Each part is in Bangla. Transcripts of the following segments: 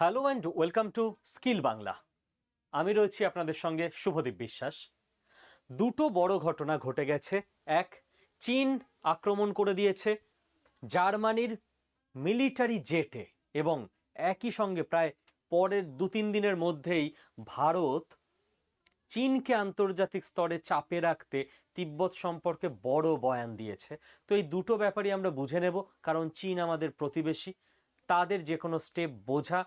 Hello and welcome to skill Bangla আমি রয়েছি আপনাদের সঙ্গে শুভদীপ বিশ্বাস। দুটো বড় ঘটনা ঘটে গেছে। এক, চীন আক্রমণ করে দিয়েছে জার্মানির মিলিটারি জেটে এবং একই সঙ্গে প্রায় পরের দু তিন দিনের মধ্যেই ভারত চীনকে আন্তর্জাতিক স্তরে চাপে রাখতে তিব্বত সম্পর্কে বড় বয়ান দিয়েছে। তো এই দুটো ব্যাপারই আমরা বুঝে নেব, কারণ চীন আমাদের প্রতিবেশী। তাদের যে কোনো স্টেপ বোঝা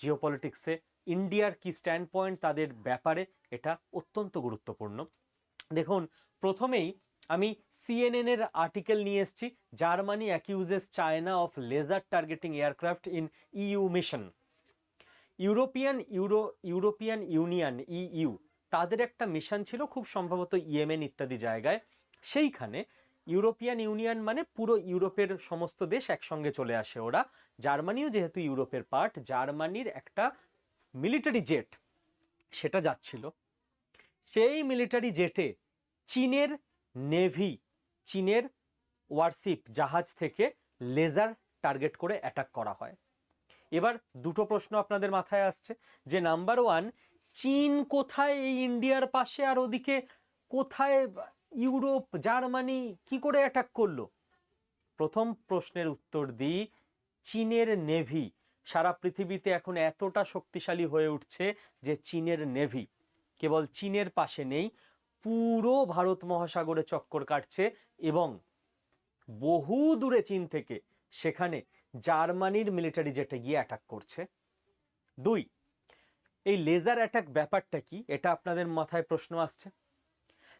জিওপলিটিক্সে ইন্ডিয়ার কি স্ট্যান্ড পয়েন্ট তাদের ব্যাপারে এটা অত্যন্ত গুরুত্বপূর্ণ। দেখুন, প্রথমেই আমি সিএনএন এর আর্টিকেল নিয়ে এসেছি, Germany accuses China of laser targeting aircraft in EU mission. European euro, European Union, EU, তাদের একটা মিশন ছিল খুব সম্ভবত ইয়েমেন ইত্যাদি জায়গায়। সেইখানে ইউরোপিয়ান ইউনিয়ন মানে পুরো ইউরোপের সমস্ত দেশ একসঙ্গে চলে আসে ওরা। জার্মানিও যেহেতু ইউরোপের পার্ট জার্মানির একটা মিলিটারি জেট সেটা যাচ্ছিল। সেই মিলিটারি জেটে চীনের নেভি চীনের ওয়ারশিপ জাহাজ থেকে লেজার টার্গেট করে অ্যাটাক করা হয়। এবার দুটো প্রশ্ন আপনাদের মাথায় আসছে যে নাম্বার ওয়ান চীন কোথায় এই ইন্ডিয়ার পাশে আর ওদিকে কোথায় ইউরোপ, জার্মানি কি করে অ্যাটাক করল? প্রথম প্রশ্নের উত্তর দিই, চীনের নেভি। সারা পৃথিবীতে এখন এতটা শক্তিশালী হয়ে উঠছে যে চীনের নেভি। কেবল চীনের পাশে নেই, পুরো ভারত মহাসাগরে চক্কর কাটছে এবং বহু দূরে চীন থেকে সেখানে জার্মানির মিলিটারি জেটে গিয়ে অ্যাটাক করছে। দুই, এই লেজার অ্যাটাক ব্যাপারটা কি? এটা আপনাদের মাথায় প্রশ্ন আসছে।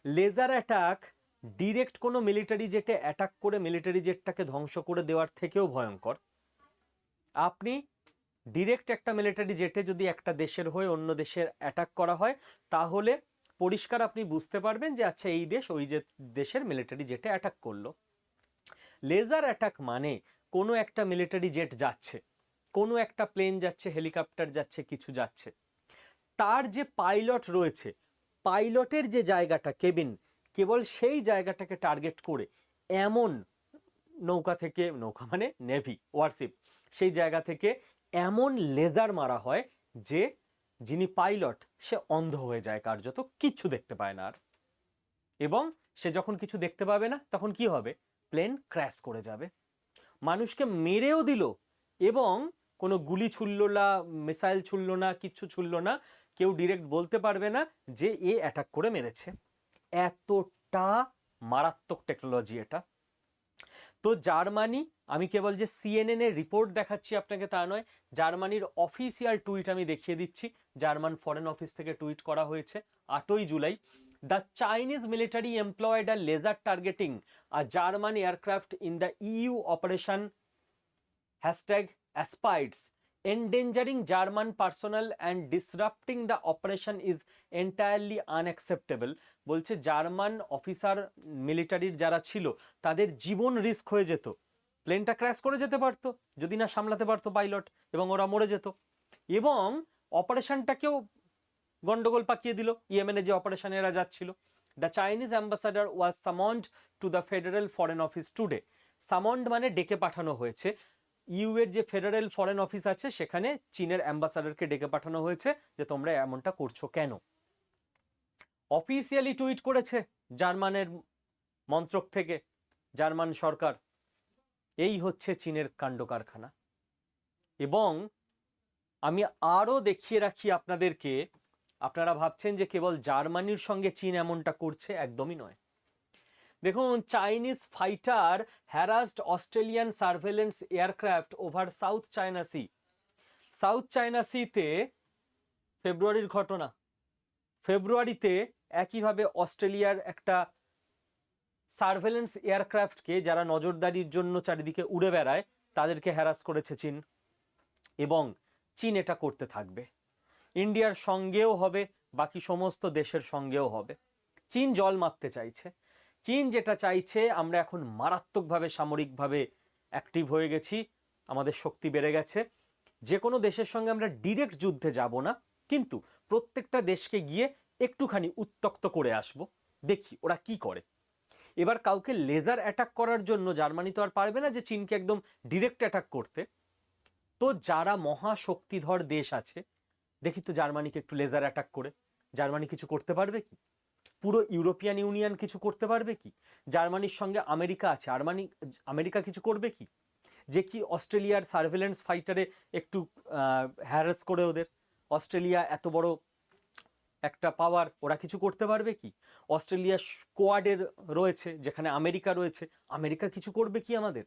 লেজার অ্যাটাক ডিরেক্ট কোনো মিলিটারি জেটে অ্যাটাক করে মিলিটারি জেটটাকে ধ্বংস করে দেওয়ার থেকেও ভয়ঙ্কর। আপনি ডিরেক্ট একটা মিলিটারি জেটে যদি একটা দেশের হয়ে অন্য দেশের অ্যাটাক করা হয়, তাহলে পরিষ্কার আপনি বুঝতে পারবেন যে আচ্ছা এই দেশ ওই যে দেশের মিলিটারি জেটে অ্যাটাক করল। লেজার অ্যাটাক মানে কোনো একটা মিলিটারি জেট যাচ্ছে, কোনো একটা প্লেন যাচ্ছে, হেলিকপ্টার যাচ্ছে, কিছু যাচ্ছে। তার যে পাইলট রয়েছে পাইলটের যে জায়গাটা, কেবিন, কেবল সেই জায়গাটাকে টার্গেট করে এমন নৌকা থেকে, নৌকা মানে নেভি, ওয়ারশিপ, সেই জায়গা থেকে এমন লেজার মারা হয় যে যিনি পাইলট, সে অন্ধ হয়ে যায় কার্যত, কিচ্ছু দেখতে পায় না আর। এবং সে যখন কিছু দেখতে পাবে না, তখন কি হবে? প্লেন ক্র্যাশ করে যাবে। মানুষকে মেরেও দিল এবং কোনো গুলি ছুড়ল না, মিসাইল ছুড়ল না, কিচ্ছু ছুড়ল না কেউ ডিরেক্ট বলতে পারবে না যে এ অ্যাটাক করে মেরেছে। এতটা মারাত্মক টেকনোলজি এটা। তো জার্মানি, আমি কেবল যে সিএনএন এর রিপোর্ট দেখাচ্ছি আপনাকে তা নয়, জার্মানির অফিসিয়াল টুইট আমি দেখিয়ে দিচ্ছি। জার্মান ফরেন অফিস থেকে টুইট করা হয়েছে আটই July. The Chinese military employed a laser targeting a German aircraft in the EU operation hashtag Aspides endangering German personnel and disrupting the operation is entirely unacceptable. বলছে জার্মান অফিসার মিলিটারির যারা ছিল, তাদের জীবন রিস্ক হয়ে যেত। প্লেনটা ক্র্যাশ করে যেতে পারতো, যদি না সামলাতে পারতো পাইলট এবং ওরা মরে যেত। এবং অপারেশনটাকেও গন্ডগোল পাকিয়ে দিল ইয়েমেনে যে অপারেশনে এরা যাচ্ছিল। The Chinese ambassador was summoned to the federal foreign office today summoned মানে ডেকে পাঠানো হয়েছে। ইউ এর যে ফেডারেল ফরেন অফিস আছে, সেখানে চীনের অ্যাম্বাসাডারকে ডেকে পাঠানো হয়েছে যে তোমরা এমনটা করছ কেন? অফিসিয়ালি টুইট করেছে জার্মানের মন্ত্রক থেকে, জার্মান সরকার। এই হচ্ছে চীনের কাণ্ড কারখানা এবং আমি আরও দেখিয়ে রাখি আপনাদেরকে, আপনারা ভাবছেন যে কেবল জার্মানির সঙ্গে চীন এমনটা করছে, একদমই নয়। দেখুন Chinese fighter harassed Australian surveillance aircraft over South China Sea South China সিতে ফেব্রুয়ারির ঘটনা। ফেব্রুয়ারিতে একইভাবে অস্ট্রেলিয়ার একটা সার্ভেলেন্স এয়ারক্রাফটকে যারা নজরদারির জন্য চারিদিকে উড়ে বেড়ায়, তাদেরকে হ্যারাস করেছে চীন এবং চীন এটা করতে থাকবে। ইন্ডিয়ার সঙ্গেও হবে, বাকি সমস্ত দেশের সঙ্গেও হবে। চীন জল মাপতে চাইছে। চীন যেটা চাইছে, আমরা এখন মারাত্মকভাবে, সামরিকভাবে অ্যাক্টিভ হয়ে গেছি, আমাদের শক্তি বেড়ে গেছে। যে কোনো দেশের সঙ্গে আমরা ডিরেক্ট যুদ্ধে যাব না, কিন্তু প্রত্যেকটা দেশকে গিয়ে একটুখানি উত্তক্ত করে আসব। দেখি ওরা কি করে। এবার কাউকে লেজার অ্যাটাক করার জন্য জার্মানি তো আর পারবে না যে চীনকে একদম ডিরেক্ট অ্যাটাক করতে। তো যারা মহাশক্তিধর দেশ আছে, দেখি তো জার্মানিকে একটু লেজার অ্যাটাক করে। জার্মানি কিছু করতে পারবে কি? পুরো ইউরোপিয়ান ইউনিয়ন কিছু করতে পারবে কি? জার্মানির সঙ্গে আমেরিকা আছে, আরমানি, আমেরিকা কিছু করবে কি? যে কি অস্ট্রেলিয়ার সার্ভেলেন্স ফাইটারে একটু হ্যারাস করে ওদের? অস্ট্রেলিয়া এত বড় একটা পাওয়ার ওরা কিছু করতে পারবে কি? অস্ট্রেলিয়া কোয়াডের রয়েছে, যেখানে আমেরিকা রয়েছে, আমেরিকা কিছু করবে কি আমাদের?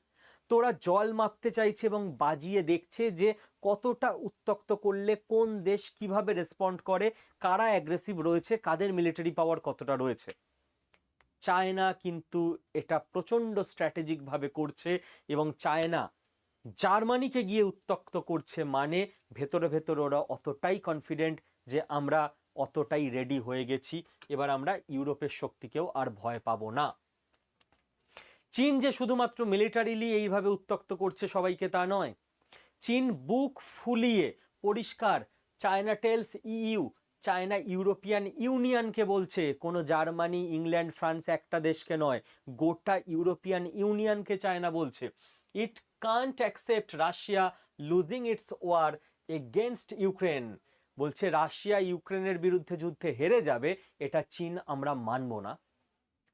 তো ওরা জল মাপতে চাইছে এবং বাজিয়ে দেখছে যে কতটা উত্তক্ত করলে, কোন দেশ কীভাবে রেসপন্ড করে, কারা অ্যাগ্রেসিভ রয়েছে, কাদের মিলিটারি পাওয়ার কতটা রয়েছে? চায়না কিন্তু এটা প্রচণ্ড স্ট্র্যাটেজিকভাবে করছে এবং চায়না জার্মানিকে গিয়ে উত্তক্ত করছে মানে ভেতরে ভেতরে ওরা অতটাই কনফিডেন্ট যে আমরা অতটাই রেডি হয়ে গেছি, এবার আমরা ইউরোপের শক্তিকেও আর ভয় পাবো না। চীন যে শুধুমাত্র মিলিটারিলি এইভাবে উত্তক্ত করছে সবাইকে তা নয় চীন বুক ফুলিয়ে পরিষ্কার। China tells EU, China European ইউনিয়নকে বলছে, কোনো জার্মানি, ইংল্যান্ড, ফ্রান্স একটা দেশকে নয়, গোটা ইউরোপিয়ান ইউনিয়নকে চায়না বলছে। It can't accept Russia losing its war against Ukraine বলছে, রাশিয়া ইউক্রেনের বিরুদ্ধে যুদ্ধে হেরে যাবে, এটা চীন আমরা মানব না।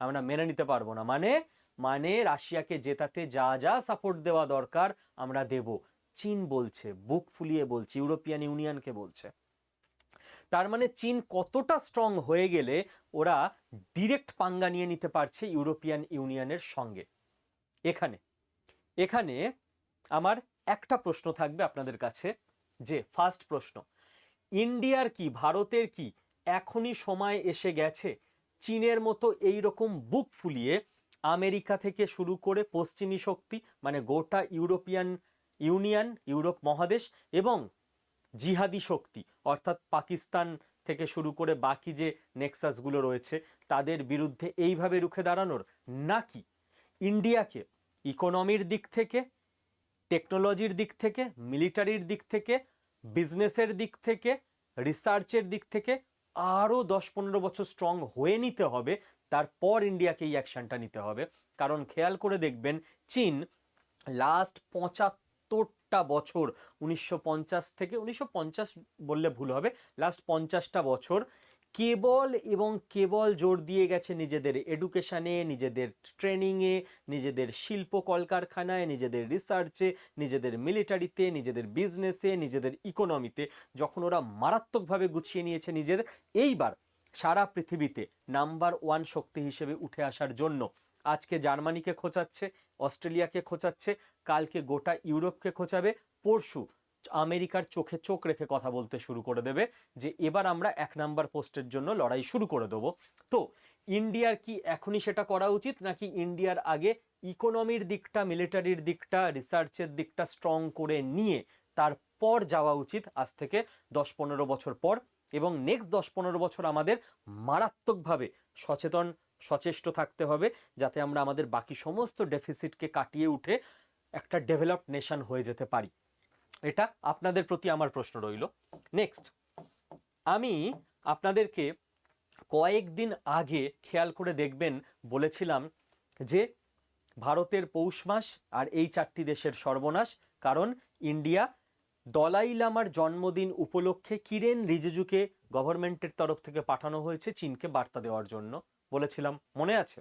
আমরা মেনে নিতে পারব না। মানে? মানে রাশিয়াকে জেতাতে যা যা সাপোর্ট দেওয়া দরকার আমরা দেব। চীন বলছে, বুক ফুলিয়ে বলছে, ইউরোপিয়ান ইউনিয়নকে বলছে। তার মানে চীন কতটা স্ট্রং হয়ে গেলে ওরা ডিরেক্ট পাঙ্গা নিয়ে নিতে পারছে ইউরোপিয়ান ইউনিয়নের সঙ্গে। এখানে এখানে আমার একটা প্রশ্ন থাকবে আপনাদের কাছে, যে ফার্স্ট প্রশ্ন, ইন্ডিয়ার কি, ভারতের কি এখনই সময় এসে গেছে চীনের মতো এই রকম বুক ফুলিয়ে আমেরিকা থেকে শুরু করে পশ্চিমী শক্তি মানে গোটা ইউরোপিয়ান ইউনিয়ন, ইউরোপ মহাদেশ এবং জিহাদি শক্তি, অর্থাৎ পাকিস্তান থেকে শুরু করে বাকি যে নেক্সাসগুলো রয়েছে, তাদের বিরুদ্ধে এইভাবে রুখে দাঁড়ানোর নাকি ইন্ডিয়াকে ইকোনমির দিক থেকে, টেকনোলজির দিক থেকে, মিলিটারির দিক থেকে, বিজনেসের দিক থেকে, রিসার্চের দিক থেকে আরও দশ পনেরো বছর স্ট্রং হয়ে নিতে হবে, তারপর ইন্ডিয়াকে এই অ্যাকশনটা নিতে হবে। কারণ খেয়াল করে দেখবেন, চীন লাস্ট পঁচাত্তরটা বছর, উনিশশো পঞ্চাশ থেকে উনিশশো পঞ্চাশ বললে ভুল হবে লাস্ট পঞ্চাশটা বছর কেবল এবং কেবল জোর দিয়ে গেছে নিজেদের এডুকেশানে নিজেদের ট্রেনিংয়ে নিজেদের শিল্প কলকারখানায়, নিজেদের রিসার্চে নিজেদের মিলিটারিতে নিজেদের বিজনেসে নিজেদের ইকোনমিতে যখন ওরা মারাত্মকভাবে গুছিয়ে নিয়েছে নিজেদের, এইবার সারা পৃথিবীতে নাম্বার ওয়ান শক্তি হিসেবে উঠে আসার জন্য আজকে জার্মানিকে খোঁচাচ্ছে, অস্ট্রেলিয়াকে খোঁচাচ্ছে, কালকে গোটা ইউরোপকে খোঁচাবে, পরশু আমেরিকার চোখে চোখ রেখে কথা বলতে শুরু করে দেবে যে এবার আমরা এক নাম্বার পোস্টের জন্য লড়াই শুরু করে দেবো। তো ইন্ডিয়ার কি এখনই সেটা করা উচিত নাকি ইন্ডিয়ার আগে ইকোনমির দিকটা, মিলিটারির দিকটা, রিসার্চের দিকটা স্ট্রং করে নিয়ে তারপর যাওয়া উচিত আজ থেকে দশ পনেরো বছর পর? এবং নেক্সট দশ পনেরো বছর আমাদের মারাত্মকভাবে সচেতন সচেষ্ট থাকতে হবে যাতে আমরা আমাদের বাকি সমস্ত ডেফিসিটকে কাটিয়ে উঠে একটা ডেভেলপড নেশন হয়ে যেতে পারি। এটা আপনাদের প্রতি আমার প্রশ্ন রইল। নেক্সট, আমি আপনাদেরকে কয়েকদিন আগে খেয়াল করে দেখবেন বলেছিলাম যে ভারতের পৌষ মাস আর এই চারটি দেশের সর্বনাশ, কারণ ইন্ডিয়া দলাই লামার জন্মদিন উপলক্ষে কিরেন রিজিজুকে গভর্নমেন্টের তরফ থেকে পাঠানো হয়েছে, চীনকে বার্তা দেওয়ার জন্য। বলেছিলাম, মনে আছে?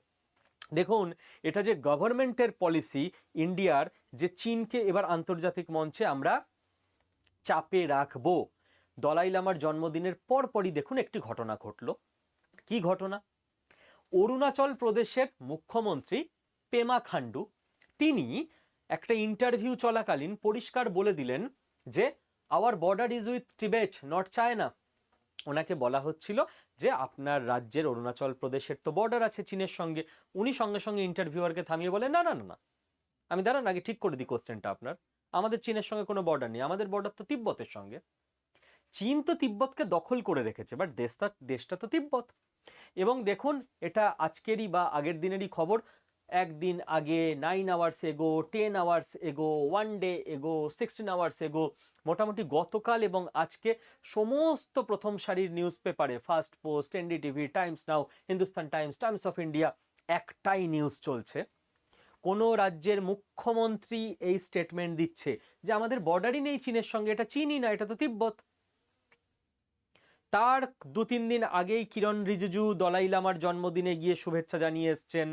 দেখুন, এটা যে গভর্নমেন্টের পলিসি ইন্ডিয়ার, যে চীনকে এবার আন্তর্জাতিক মঞ্চে আমরা চাপে রাখব। দলাই লামার জন্মদিনের পরপরই দেখুন একটি ঘটনা ঘটল। কি ঘটনা? অরুণাচল প্রদেশের মুখ্যমন্ত্রী পেমা খান্ডু তিনি একটা ইন্টারভিউ চলাকালীন পরিষ্কার বলে দিলেন যে our border is with Tibet not China ওনাকে বলা হচ্ছিল যে আপনার রাজ্যের অরুণাচল প্রদেশের তো বর্ডার আছে চীনের সঙ্গে। উনি সঙ্গে সঙ্গে ইন্টারভিউয়ারকে থামিয়ে বলে, না না না না। আমি দাঁড়ান আগে ঠিক করে দিই কোশ্চেনটা আপনার। আমাদের চীনের সঙ্গে কোনো বর্ডার নেই। আমাদের বর্ডার তো তিব্বতের সঙ্গে। চীন তো তিব্বতকে দখল করে রেখেছে বাট দেশটা দেশটা তো তিব্বত। এবং দেখুন, এটা আজকেরই বা আগের দিনেরই খবর। একদিন আগে nine hours ago ten hours ago one day ago sixteen hours ago মোটামুটি গতকাল এবং আজকে সমস্ত প্রথম সারির নিউজ পেপারে First Post NDTV Times Now Hindustan Times Times of India একটাই নিউজ চলছে। কোনো রাজ্যের মুখ্যমন্ত্রী এই স্টেটমেন্ট দিচ্ছে যে আমাদের বর্ডারই নেই চীনের সঙ্গে, এটা চীনই না, এটা তো তিব্বত। তার দু তিন দিন আগেই কিরণ রিজিজু দলাই লামার জন্মদিনে গিয়ে শুভেচ্ছা জানিয়ে এসছেন।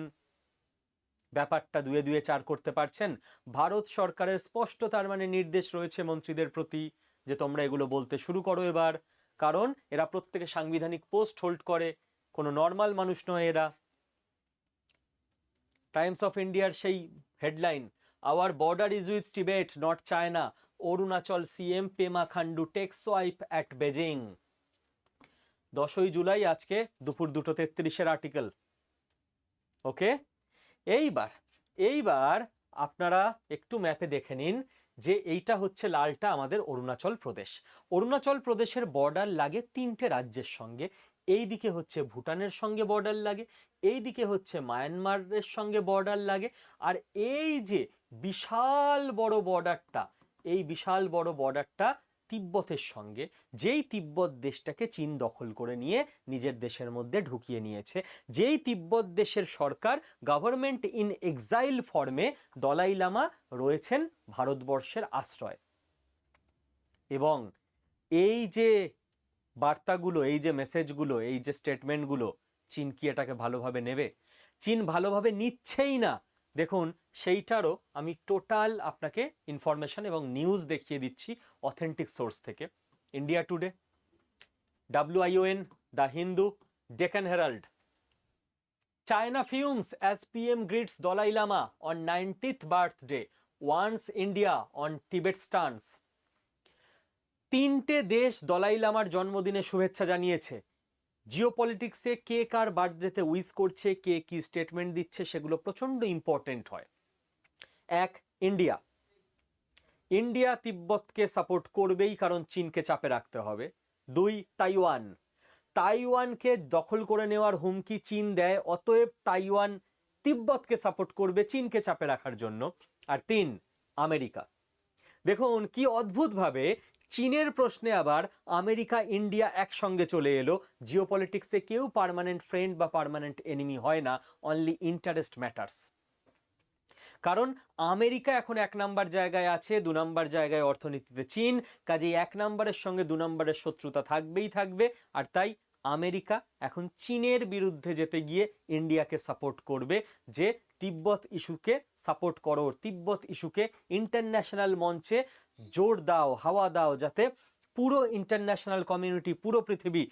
ব্যাপারটা দুয়ে দুয়ে চার করতে পারছেন। ভারত সরকারের স্পষ্ট তার মানে নির্দেশ রয়েছে মন্ত্রীদের প্রতি যে তোমরা এগুলো বলতে শুরু করো এবার। কারণ এরা প্রত্যেকে সাংবিধানিক পোস্ট হোল্ড করে, কোনো নর্মাল মানুষ নয় এরা। টাইমস অফ ইন্ডিয়ার সেই headline our border is with Tibet not China Arunachal CM Pema Khandu takes swipe at Beijing. দশই জুলাই আজকে দুপুর দুটো তেত্রিশের আর্টিকেল। ওকে? এইবার এইবার আপনারা একটু ম্যাপে দেখে নিন যে এইটা হচ্ছে লালটা আমাদের অরুণাচল প্রদেশ। অরুণাচল প্রদেশের বর্ডার লাগে তিনটে রাজ্যের সঙ্গে। এই দিকে হচ্ছে ভুটানের সঙ্গে বর্ডার লাগে এই দিকে হচ্ছে মায়ানমারের সঙ্গে বর্ডার লাগে। আর এই যে বিশাল বড় বর্ডারটা, এই বিশাল বড় বর্ডারটা তিব্বতের সঙ্গে, যেই তিব্বত দেশটাকে চীন দখল করে নিয়ে নিজের দেশের মধ্যে ঢুকিয়ে নিয়েছে, যেই তিব্বত দেশের সরকার গভর্নমেন্ট ইন এক্সাইল ফর্মে দলাই লামা রয়েছেন ভারতবর্ষের আশ্রয়। এবং এই যে বার্তাগুলো, এই যে মেসেজগুলো এই যে স্টেটমেন্টগুলো চীন কি এটাকে ভালোভাবে নেবে? চীন ভালোভাবে নিচ্ছেই না। দেখুন সেইটারও আমি টোটাল আপনাকে ইনফরমেশন এবং নিউজ দেখিয়ে দিচ্ছি অথেন্টিক সোর্স থেকে। India Today WION the Hindu Deccan Herald China fumes as PM greets Dalai Lama on 90th birthday, warns India on Tibet stance. তিনটে দেশ দলাই লামার জন্মদিনে শুভেচ্ছা জানিয়েছে। জিও পলিটিক্সে কে কার বার্থডেতে উইজ করছে কে কি স্টেটমেন্ট দিচ্ছে সেগুলো প্রচণ্ড ইম্পর্টেন্ট হয়। এক ইন্ডিয়া। ইন্ডিয়া তিব্বতকে সাপোর্ট করবেই কারণ চীনকে চাপে রাখতে হবে। দুই, তাইওয়ান। তাইওয়ানকে দখল করে নেওয়ার হুমকি চীন দেয়, অতএব তাইওয়ান তিব্বতকে সাপোর্ট করবে চীনকে চাপে রাখার জন্য। আর তিন, আমেরিকা। দেখুন, কি অদ্ভুতভাবে চীনের প্রশ্নে আবার আমেরিকা, ইন্ডিয়া একসঙ্গে চলে এলো। জিও পলিটিক্সে কেউ পার্মানেন্ট ফ্রেন্ড বা পার্মানেন্ট এনিমি হয় না, অনলি ইন্টারেস্ট ম্যাটার্স। কারণ আমেরিকা এখন এক নাম্বার জায়গায় আছে, দু নাম্বার জায়গায় অর্থনীতিতে চীন, কাজেই এক নাম্বারের সঙ্গে দু নাম্বারের শত্রুতা থাকবেই থাকবে। আর তাই আমেরিকা এখন চীনের বিরুদ্ধে যেতে গিয়ে ইন্ডিয়াকে সাপোর্ট করবে, যে তিব্বত ইস্যুকে সাপোর্ট করো। তিব্বত ইস্যুকে ইন্টারন্যাশনাল মঞ্চে জোর দাও, হাওয়া দাও, যাতে পুরো ইন্টারন্যাশনাল কমিউনিটি, পুরো পৃথিবী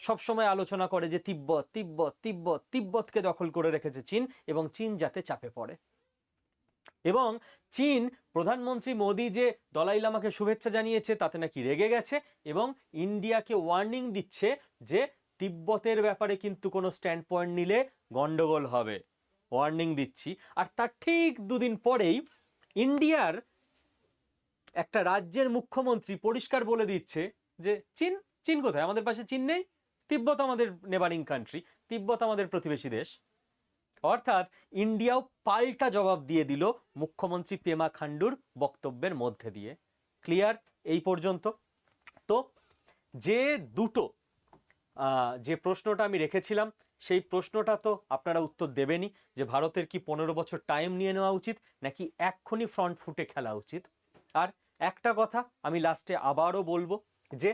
সবসময় আলোচনা করে যে তিব্বত তিব্বত তিব্বত, তিব্বতকে দখল করে রেখেছে চীন এবং চীন যাতে চাপে পড়ে। এবং চীন প্রধানমন্ত্রী মোদি যে দলাই লামাকে শুভেচ্ছা জানিয়েছে, তাতে নাকি রেগে গেছে এবং ইন্ডিয়াকে ওয়ার্নিং দিচ্ছে যে তিব্বতের ব্যাপারে কিন্তু কোনো স্ট্যান্ড পয়েন্ট নিলে গন্ডগোল হবে। ওয়ার্নিং দিচ্ছি। আর তার ঠিক দুদিন পরেই ইন্ডিয়ার একটা রাজ্যের মুখ্যমন্ত্রী পরিষ্কার বলে দিচ্ছে যে, চীন চীন কোথায়? আমাদের পাশে চীন নেই। তিব্বত আমাদের নেবারিং কান্ট্রি তিব্বত আমাদের প্রতিবেশী দেশ। অর্থাৎ ইন্ডিয়াও পাল্টা জবাব দিয়ে দিল মুখ্যমন্ত্রী পেমা খান্ডুর বক্তব্যের মধ্যে দিয়ে। ক্লিয়ার? এই পর্যন্ত। তো যে দুটো যে প্রশ্নটা আমি রেখেছিলাম, সেই প্রশ্নটা তো আপনারা উত্তর দেবেনই যে ভারতের কি পনেরো বছর টাইম নিয়ে নেওয়া উচিত, নাকি এক্ষুনি ফ্রন্ট ফুটে খেলা উচিত? আর একটা কথা আমি লাস্টে আবারও বলব যে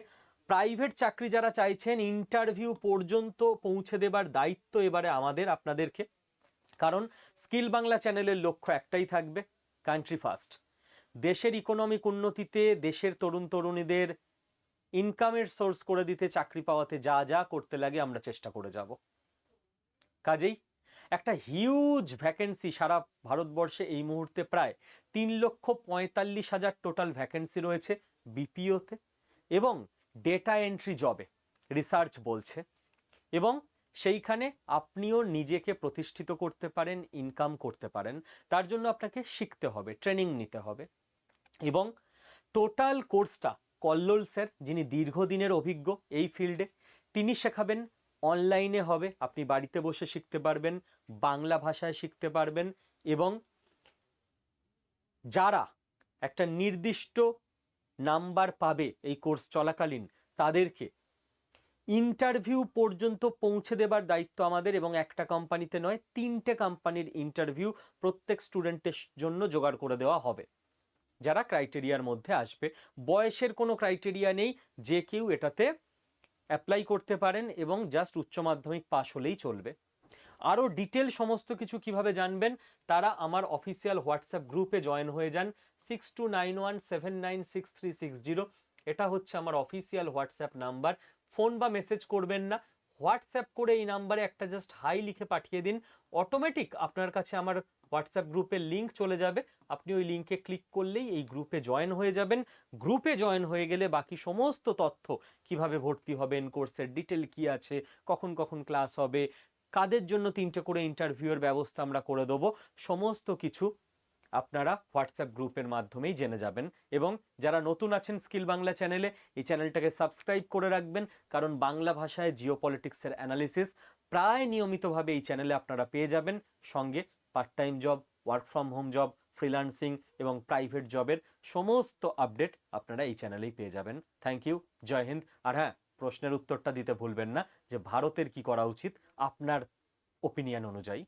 প্রাইভেট চাকরি যারা চাইছেন ইন্টারভিউ পর্যন্ত পৌঁছে দেবার দায়িত্ব এবারে আমাদের, আপনাদেরকে। কারণ স্কিল বাংলা চ্যানেলের লক্ষ্য একটাই থাকবে কান্ট্রি ফার্স্ট দেশের ইকোনমিক উন্নতিতে দেশের তরুণ তরুণীদের ইনকামের সোর্স করে দিতে, চাকরি পাওয়াতে যা যা করতে লাগে আমরা চেষ্টা করে যাব। কাজেই একটা হিউজ ভ্যাকেন্সি সারা ভারতবর্ষে এই মুহূর্তে প্রায় তিন লক্ষ পঁয়তাল্লিশ হাজার টোটাল ভ্যাকেন্সি রয়েছে বিপিওতে এবং ডেটা এন্ট্রি জবে রিসার্চ বলছে এবং সেইখানে আপনিও নিজেকে প্রতিষ্ঠিত করতে পারেন ইনকাম করতে পারেন। তার জন্য আপনাকে শিখতে হবে ট্রেনিং নিতে হবে। এবং টোটাল কোর্সটা কল্লোল স্যার, যিনি দীর্ঘদিনের অভিজ্ঞ এই ফিল্ডে তিনি শেখাবেন অনলাইনে হবে, আপনি বাড়িতে বসে শিখতে পারবেন, বাংলা ভাষায় শিখতে পারবেন এবং যারা একটা নির্দিষ্ট নাম্বার পাবে এই কোর্স চলাকালীন, তাদেরকে ইন্টারভিউ পর্যন্ত পৌঁছে দেবার দায়িত্ব আমাদের এবং একটা কোম্পানিতে নয়, তিনটে কোম্পানির ইন্টারভিউ প্রত্যেক স্টুডেন্টের জন্য জোগাড় করে দেওয়া হবে। যারা ক্রাইটেরিয়ার মধ্যে আসবে, বয়সের কোনো ক্রাইটেরিয়া নেই, যে কেউ এটাতে অ্যাপ্লাই করতে পারেন এবং জাস্ট উচ্চ মাধ্যমিক পাশ হলেই চলবে। আরও ডিটেল সমস্ত কিছু কীভাবে জানবেন, তারা আমার অফিসিয়াল হোয়াটসঅ্যাপ গ্রুপে জয়েন হয়ে যান, six two nine one seven nine six three six zero. এটা হচ্ছে আমার অফিসিয়াল হোয়াটসঅ্যাপ নাম্বার ফোন বা মেসেজ করবেন না। হোয়াটসঅ্যাপ করে এই নাম্বারে একটা জাস্ট হাই লিখে পাঠিয়ে দিন। অটোমেটিক আপনার কাছে আমার হোয়াটসঅ্যাপ গ্রুপের লিংক চলে যাবে। আপনি ওই লিংকে ক্লিক করলেই এই গ্রুপে জয়েন হয়ে যাবেন। গ্রুপে জয়েন হয়ে গেলে বাকি সমস্ত তথ্য কীভাবে ভর্তি হবেন কোর্সের ডিটেল কি আছে, কখন কখন ক্লাস হবে, কাদের জন্য তিনটে করে ইন্টারভিউয়ের ব্যবস্থা আমরা করে দেবো, সমস্ত কিছু আপনারা হোয়াটসঅ্যাপ গ্রুপের মাধ্যমেই জেনে যাবেন এবং যারা নতুন আছেন স্কিল বাংলা চ্যানেলে, এই চ্যানেলটাকে সাবস্ক্রাইব করে রাখবেন কারণ বাংলা ভাষায় জিও পলিটিক্সের অ্যানালিসিস প্রায় নিয়মিতভাবে এই চ্যানেলে আপনারা পেয়ে যাবেন। সঙ্গে part time job, work from home job, freelancing এবং প্রাইভেট জবের সমস্ত আপডেট আপনারা এই চ্যানেলেই পেয়ে যাবেন। থ্যাংক ইউ, জয় হিন্দ। আর হ্যাঁ প্রশ্নের উত্তরটা দিতে ভুলবেন না যে ভারতের কি করা উচিত আপনার ওপিনিয়ন অনুযায়ী।